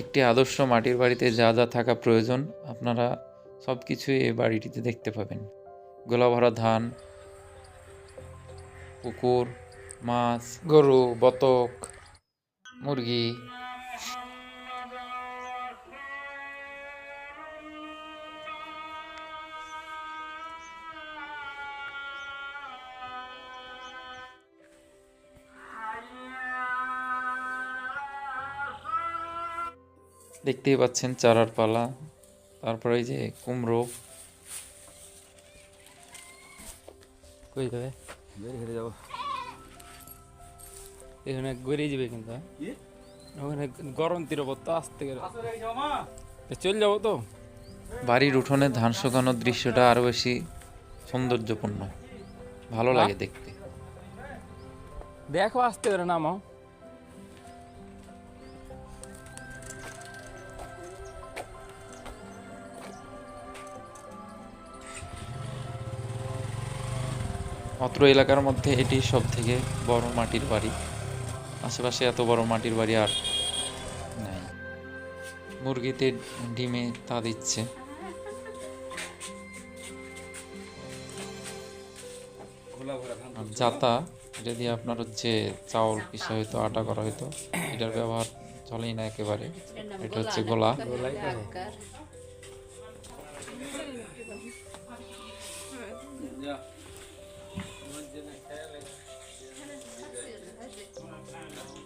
একটি আদর্শ মাটির বাড়িতে যা যা থাকা প্রয়োজন, আপনারা সব কিছুই এই বাড়িটিতে দেখতে পাবেন। গোলাভরা ধান, পুকুর, মাছ, গরু, বতক, মুরগি দেখতেই পাচ্ছেন চারার পালা। তারপরে এই যে কুমড়ো। কই যাবে। এখানে গড়িয়ে যাবে কিন্তু হ্যাঁ? ওখানে গরম তীর তো আসতে গেলে চলে যাব তো? বাড়ির উঠোনে ধান শুকানোর দৃশ্যটা আরও বেশি সৌন্দর্যপূর্ণ। ভালো লাগে দেখতে। দেখো আসতে করে নামাও। অত্র এলাকার মধ্যে এটি সব থেকে বড় মাটির বাড়ি। আশেপাশে এত বড় মাটির বাড়ি আর নাই। মুরগিতে ডিমে তা দিচ্ছে। জাতা দিয়ে আপনার হচ্ছে চাউল পিসা হইতো, আটা করা হইতো, এটার ব্যবহার চলেই না একেবারে। এটা হচ্ছে গোলা।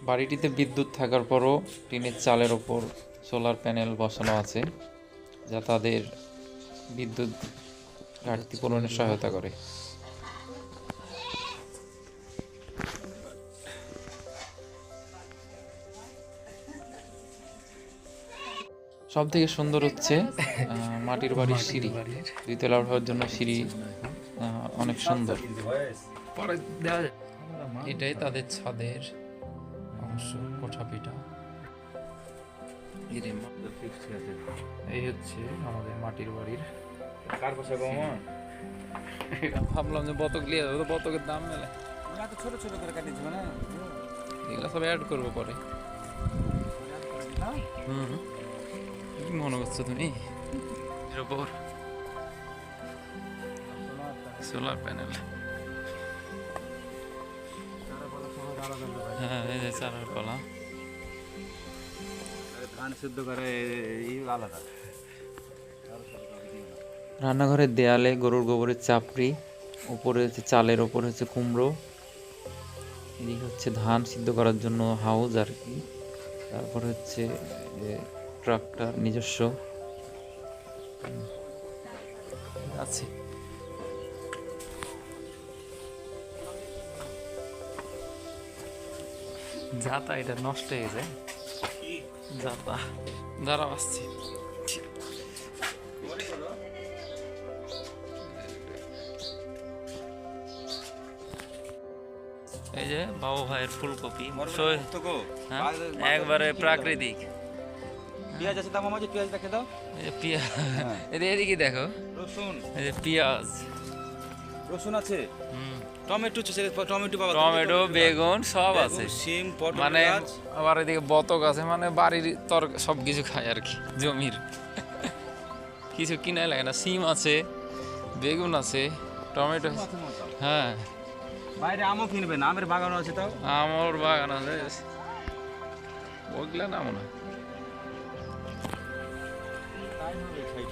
বাড়িটিতে বিদ্যুৎ থাকার পরও টিনের চালের ওপর সোলার প্যানেল বসানো আছে যা তাদের বিদ্যুৎ ঘাটতি পূরণে সহায়তা করে। সব থেকে সুন্দর হচ্ছে মাটির বাড়ির সিঁড়ি। দুই তলা হওয়ার জন্য সিঁড়ি অনেক সুন্দর। এটাই তাদের ছাদের অংশ কোঠাপিটা এই হচ্ছে আমাদের মাটির বাড়ির কার পাশে বাবা ভাবলাম যে বতক লিয়ে যাব তো বতকের দাম মেলে। এত ছোট ছোট করে কাটিয়েছি মানে এগুলো সব অ্যাড করব পরে। হুম কি মনে করছ তুমি? এর উপর। সোলার প্যানেল হ্যাঁ এই যে চারার কলা। ধান শুদ্ধ করে এই আলাদা। রান্নাঘরের দেয়ালে গরুর গোবরের চাপড়ি উপরে হচ্ছে চালের ওপরে হচ্ছে কুমড়ো। এদিকে হচ্ছে ধান সিদ্ধ করার জন্য হাউস আর কি। তারপরে হচ্ছে ট্রাক্টর নিজস্ব। আছে। যাতা এটা নষ্ট হয়ে গেছে যাতা। দাঁড়াও আসছি। এই যে বাবু ভাইয়ের ফুলকপি। হ্যাঁ, একবারে প্রাকৃতিক। পেঁয়াজ আছে দাম আমার পেঁয়াজ দেখে দাও। পেঁয়াজ এদিকে দেখো। রসুন। এই যে পেঁয়াজ। রসুন আছে। টমেটো আছে টমেটো পাবা টমেটো বেগুন সব আছে। সিম পটল মানে আবার এদিকে বতক আছে মানে বাড়ির তর সব কিছু খায় আর কি জমির। কিছু কিনাই লাগে না। সিম আছে বেগুন আছে টমেটো। হ্যাঁ। বাইরে আমও কিনবে না আমের বাগানও আছে তাও। আমর বাগান আছে ওগুলা না মনে হয়। তাই হবে খাই